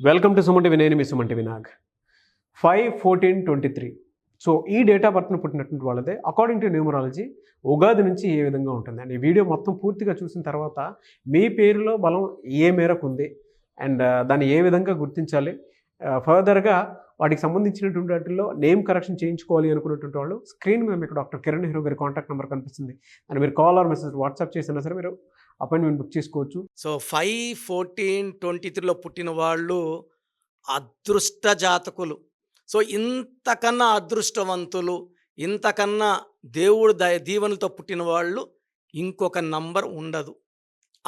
Welcome to సుమంటి నేను మీ సుమంటి వినాగ్ five fourteen twenty three so ఈ డేటా బర్త్ను పుట్టినటువంటి వాళ్ళదే అకార్డింగ్ టు న్యూమరాలజీ ఉగాది నుంచి ఏ విధంగా ఉంటుంది? అండ్ ఈ వీడియో మొత్తం పూర్తిగా చూసిన తర్వాత మీ పేరులో బలం ఏ మేరకు ఉంది? అండ్ uh, దాన్ని ఏ విధంగా గుర్తించాలి? Uh, ఫర్దర్గా వాటికి సంబంధించినటువంటి వాటిల్లో నేమ్ కరెక్షన్ చేయించుకోవాలి అనుకున్నటువంటి వాళ్ళు స్క్రీన్ మీద మీకు డాక్టర్ కిరణ్ హీరో గారి కాంటాక్ట్ నెంబర్ కనిపిస్తుంది. అండ్ మీరు కాల్ ఆర్ మెసేజ్ వాట్సాప్ చేసినా సరే మీరు అపాయింట్మెంట్ బుక్ చేసుకోవచ్చు. సో ఫైవ్ ఫోర్టీన్ ట్వంటీ త్రీలో పుట్టిన వాళ్ళు అదృష్ట జాతకులు. సో ఇంతకన్నా అదృష్టవంతులు ఇంతకన్నా దేవుడు దయ దీవెనలతో పుట్టిన వాళ్ళు ఇంకొక నంబర్ ఉండదు.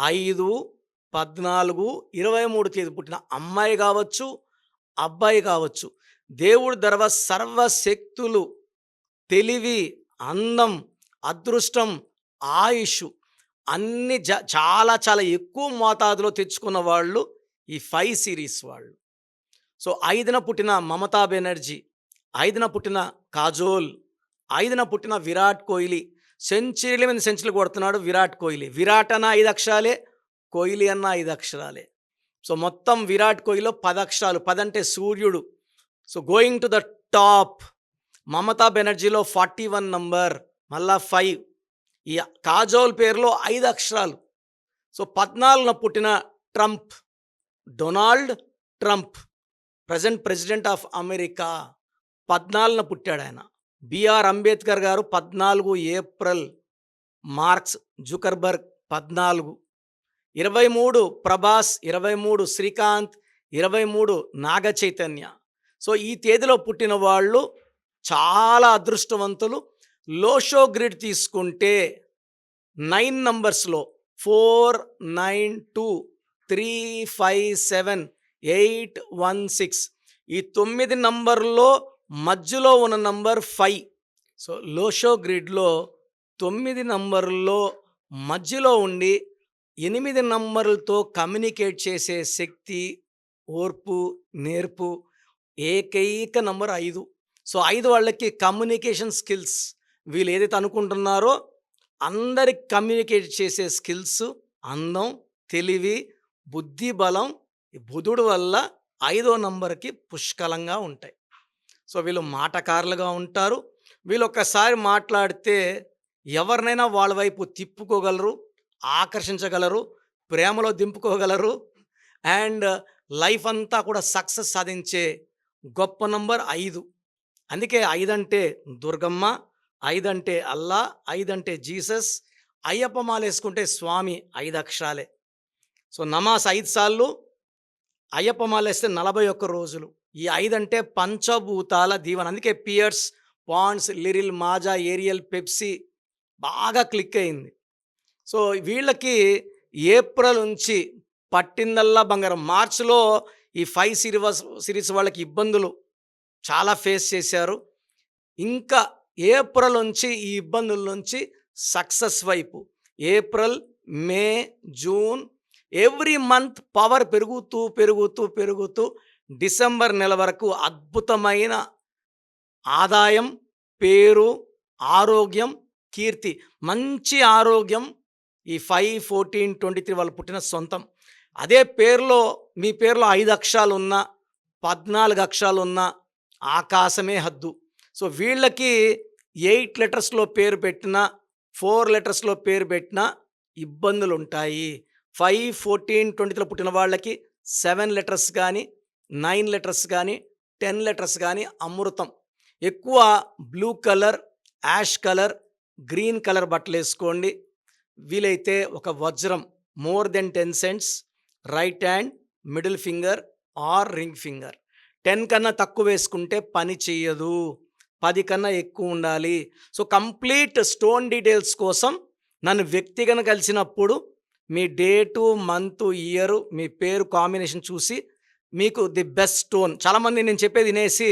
ఐదు పద్నాలుగు ఇరవై మూడు తేదీ పుట్టిన అమ్మాయి కావచ్చు అబ్బాయి కావచ్చు. దేవుడు దర్వ సర్వశక్తులు తెలివి అందం అదృష్టం ఆయుష్ అన్ని జ చాలా చాలా ఎక్కువ మోతాదులో తెచ్చుకున్న వాళ్ళు ఈ ఫైవ్ సిరీస్ వాళ్ళు. సో ఐదున పుట్టిన మమతా బెనర్జీ ఐదున పుట్టిన కాజోల్ ఐదున పుట్టిన విరాట్ కోహ్లీ సెంచరీల మీద సెంచరీలు కొడుతున్నాడు విరాట్ కోహ్లీ. విరాట్ అన్న ఐదు అక్షరాలే కోహ్లీ అన్న ఐదు అక్షరాలే. సో మొత్తం విరాట్ కోహ్లీలో పది అక్షరాలు పదంటే సూర్యుడు. So going to the top Mamata బెనర్జీలో forty one number మళ్ళా ఫైవ్. ఈ కాజోల్ పేరులో ఐదు అక్షరాలు. సో పద్నాలుగున పుట్టిన Trump Donald Trump present president of America పద్నాలుగున పుట్టాడు ఆయన. బిఆర్ అంబేద్కర్ గారు పద్నాలుగు ఏప్రిల్ మార్క్స్ జుకర్బర్గ్ పద్నాలుగు. ఇరవై మూడు ప్రభాస్ ఇరవై మూడు శ్రీకాంత్ ఇరవై మూడు నాగ చైతన్య సో ఈ తేదీలో పుట్టిన వాళ్ళు చాలా అదృష్టవంతులు లోషో గ్రిడ్ తీసుకుంటే nine నంబర్స్లో four nine two three five seven eight one six. ఈ తొమ్మిది నంబర్లో మధ్యలో ఉన్న number five. So Lo Shu గ్రిడ్లో తొమ్మిది నంబర్లో మధ్యలో ఉండి ఎనిమిది నంబర్లతో కమ్యూనికేట్ చేసే శక్తి ఓర్పు నేర్పు ఏకైక నంబర్ ఐదు. సో ఐదు వాళ్ళకి కమ్యూనికేషన్ స్కిల్స్ వీళ్ళు ఏదైతే అనుకుంటున్నారో అందరికి కమ్యూనికేట్ చేసే స్కిల్స్ అందం తెలివి బుద్ధి బలం బుధుడు వల్ల ఐదో నంబర్కి పుష్కలంగా ఉంటాయి. సో వీళ్ళు మాటకారులుగా ఉంటారు. వీళ్ళు ఒక్కసారి మాట్లాడితే ఎవరినైనా వాళ్ళ వైపు తిప్పుకోగలరు ఆకర్షించగలరు ప్రేమలో దింపుకోగలరు అండ్ లైఫ్ అంతా కూడా సక్సెస్ సాధించే గొప్ప నంబర్ ఐదు. అందుకే ఐదంటే దుర్గమ్మ ఐదంటే అల్లా ఐదంటే జీసస్ అయ్యప్ప మాలేసుకుంటే స్వామి ఐదు అక్షరాలే సో నమాజ్ ఐదు సార్లు అయ్యప్ప మాలేస్తే నలభై ఒక్క రోజులు. ఈ ఐదంటే పంచభూతాల దీవెన. అందుకే Pears Ponds Liril Maaza Ariel Pepsi బాగా క్లిక్ అయింది. సో వీళ్ళకి ఏప్రిల్ నుంచి పట్టిందల్లా బంగారం. మార్చిలో ఈ ఫైవ్ సిరీస్ సిరీస్ వాళ్ళకి ఇబ్బందులు చాలా ఫేస్ చేశారు. ఇంకా ఏప్రిల్ నుంచి ఈ ఇబ్బందుల నుంచి సక్సెస్ వైపు. April May June every month power పెరుగుతూ పెరుగుతూ పెరుగుతూ డిసెంబర్ నెల వరకు అద్భుతమైన ఆదాయం పేరు ఆరోగ్యం కీర్తి. మంచి ఆరోగ్యం ఈ ఫైవ్ ఫోర్టీన్ ట్వంటీ త్రీ వాళ్ళు పుట్టిన సొంతం. అదే పేరులో మీ పేరులో ఐదు అక్షరాలు ఉన్నా పద్నాలుగు అక్షరాలు ఉన్నా ఆకాశమే హద్దు. సో వీళ్ళకి ఎయిట్ లెటర్స్లో పేరు పెట్టినా ఫోర్ లెటర్స్లో పేరు పెట్టినా ఇబ్బందులు ఉంటాయి ఫైవ్ ఫోర్టీన్ ట్వంటీలో పుట్టిన వాళ్ళకి సెవెన్ లెటర్స్ కానీ నైన్ లెటర్స్ కానీ టెన్ లెటర్స్ కానీ అమృతం. ఎక్కువ blue colour ash colour green colour బట్టలు వేసుకోండి. వీలైతే ఒక వజ్రం more than ten cents right hand middle finger or ring finger. Ten కన్నా తక్కువ వేసుకుంటే పని చేయదు పది కన్నా ఎక్కువ ఉండాలి. సో కంప్లీట్ స్టోన్ డీటెయిల్స్ కోసం నన్ను వ్యక్తిగత కలిసినప్పుడు మీ డేటు మంత్ ఇయర్ మీ పేరు కాంబినేషన్ చూసి మీకు ది బెస్ట్ స్టోన్. చాలామంది నేను చెప్పేది వినేసి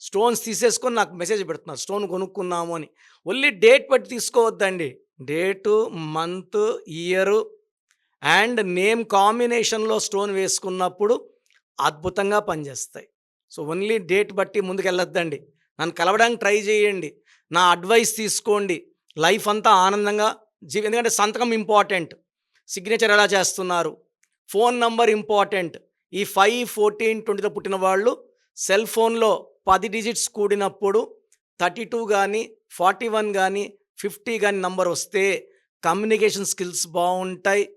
స్టోన్స్ తీసేసుకొని నాకు మెసేజ్ పెడుతున్నారు. స్టోన్ కొనుక్కున్నాము అని. ఓన్లీ డేట్ బట్టి తీసుకోవద్దండి. Date month year and name కాంబినేషన్లో స్టోన్ వేసుకున్నప్పుడు అద్భుతంగా పనిచేస్తాయి. సో ఓన్లీ డేట్ బట్టి ముందుకు వెళ్ళొద్దండి నన్ను కలవడానికి ట్రై చేయండి. నా అడ్వైస్ తీసుకోండి. లైఫ్ అంతా ఆనందంగా జీవి ఎందుకంటే సంతకం ఇంపార్టెంట్. సిగ్నేచర్ ఎలా చేస్తున్నారు? Phone number important. ఈ ఫైవ్ ఫోర్టీన్ ట్వంటీలో పుట్టిన వాళ్ళు సెల్ ఫోన్లో పది డిజిట్స్ కూడినప్పుడు థర్టీ టూ కానీ ఫార్టీ వన్ కానీ ఫిఫ్టీ కానీ నంబర్ వస్తే కమ్యూనికేషన్ స్కిల్స్ బాగుంటాయి.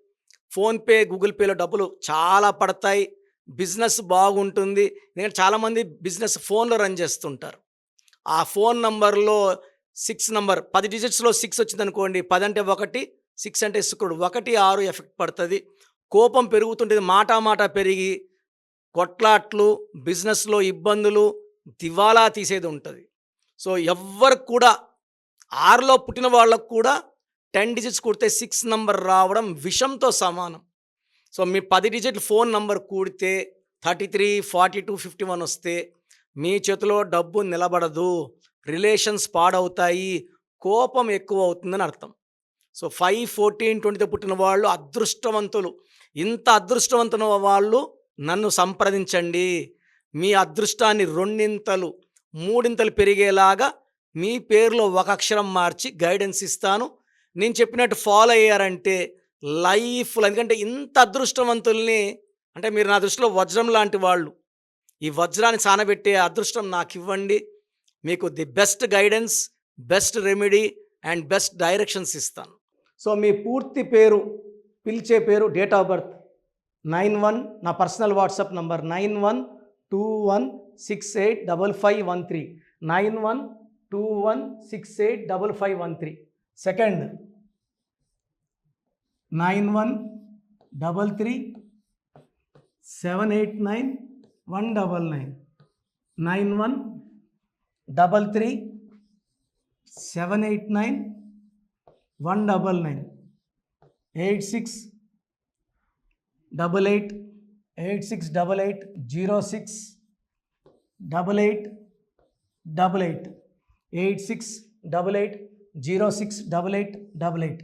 ఫోన్పే గూగుల్ పేలో డబ్బులు చాలా పడతాయి. బిజినెస్ బాగుంటుంది. ఎందుకంటే చాలామంది బిజినెస్ ఫోన్లో రన్ చేస్తుంటారు. ఆ ఫోన్ నంబర్లో సిక్స్ నంబర్ పది డిజిట్స్లో సిక్స్ వచ్చింది అనుకోండి పది అంటే ఒకటి సిక్స్ అంటే శుక్రుడు. ఒకటి ఆరు ఎఫెక్ట్ పడుతుంది. కోపం పెరుగుతుంటుంది మాట మాట పెరిగి కొట్లాట్లు బిజినెస్లో ఇబ్బందులు దివాలా తీసేది ఉంటుంది. సో ఎవ్వరు కూడా ఆరులో పుట్టిన వాళ్ళకు కూడా టెన్ డిజిట్స్ కూడితే సిక్స్ నంబర్ రావడం విషంతో సమానం. సో మీ పది డిజిట్ ఫోన్ నంబర్ కూడితే thirty three forty two fifty one వస్తే మీ చేతిలో డబ్బు నిలబడదు రిలేషన్స్ పాడవుతాయి కోపం ఎక్కువ అవుతుందని అర్థం. సో ఫైవ్ ఫోర్టీన్ ట్వంటీతో పుట్టిన వాళ్ళు అదృష్టవంతులు. ఇంత అదృష్టవంతుల వాళ్ళు నన్ను సంప్రదించండి. మీ అదృష్టాన్ని రెండింతలు మూడింతలు పెరిగేలాగా మీ పేరులో ఒక అక్షరం మార్చి గైడెన్స్ ఇస్తాను. నేను చెప్పినట్టు ఫాలో అయ్యారంటే లైఫ్లో ఎందుకంటే ఇంత అదృష్టవంతుల్ని అంటే మీరు నా దృష్టిలో వజ్రం లాంటి వాళ్ళు ఈ వజ్రాన్ని సానబెట్టే అదృష్టం నాకు ఇవ్వండి మీకు the best guidance best remedy and best directions ఇస్తాను. సో మీ పూర్తి పేరు పిలిచే పేరు date of birth nine one నా personal WhatsApp number nine one two one six eight double five one three. Nine one two one six eight double five one three. Second. Nine one double three seven eight nine one double nine nine one double three seven eight nine one double nine eight six double eight eight six double eight zero six double eight double eight eight six double eight zero six double eight double eight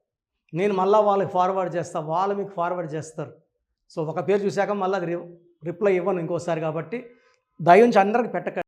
నేను మళ్ళీ వాళ్ళకి forward చేస్తాను వాళ్ళు మీకు forward చేస్తారు. So ఒక పేరు చూశాక మళ్ళీ అది రి- రిప్లై ఇవ్వను ఇంకోసారి కాబట్టి దయించి అందరికి పెట్టకండి.